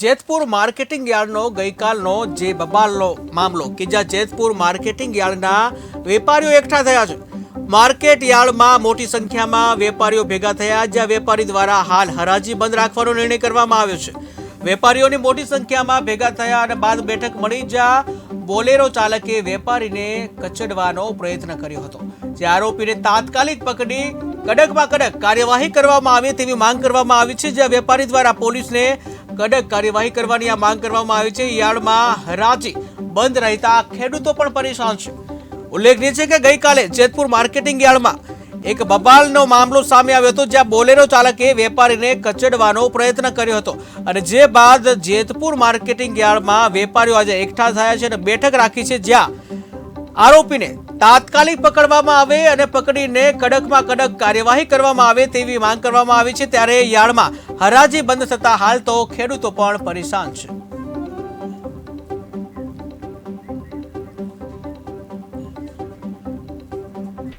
Jetpur marketing યાર્ડનો ગઈકાલનો જે બબાલનો મામલો, કે જ્યાં જેતપુર માર્કેટિંગ યાર્ડના વેપારીઓ એકઠા થયા છે. માર્કેટ યાર્ડમાં મોટી સંખ્યામાં વેપારીઓ ભેગા થયા, જ્યાં વેપારી દ્વારા હાલ હરાજી બંધ રાખવાનો નિર્ણય કરવામાં આવ્યો છે. વેપારીઓની મોટી સંખ્યામાં ભેગા થયા અને બાદ બેઠક મળી, જ્યાં બોલેરો ચાલકે વેપારીને કચડવાનો પ્રયત્ન કર્યો હતો. જે આરોપીને તાત્કાલિક પકડી કડકમાં કડક કાર્યવાહી કરવામાં આવે તેવી માંગ કરવામાં આવી છે, જ્યાં વેપારી દ્વારા પોલીસને કડક કાર્યવાહી કરવાની આ માંગ કરવામાં આવી છે. યાર્ડમાં હરાજી બંધ રહેતા ખેડૂતો પણ પરેશાન છે. ઉલ્લેખનીય છે કે ગઈકાલે જેતપુર માર્કેટિંગ યાર્ડમાં એક બબાલનો મામલો સામે આવ્યો હતો, જ્યાં બોલેરો ચાલકે વેપારીને કચડવાનો પ્રયત્ન કર્યો હતો. અને જે બાદ જેતપુર માર્કેટિંગ યાર્ડમાં વેપારીઓ આજે એકઠા થયા છે અને બેઠક રાખી છે, જ્યાં આરોપીને તાત્કાલિક પકડવામાં આવે અને પકડીને કડકમાં કડક કાર્યવાહી કરવામાં આવે તેવી માંગ કરવામાં આવી છે. ત્યારે યાર્ડમાં હરાજી બંધ થતા હાલ તો ખેડૂતો પણ પરેશાન છે.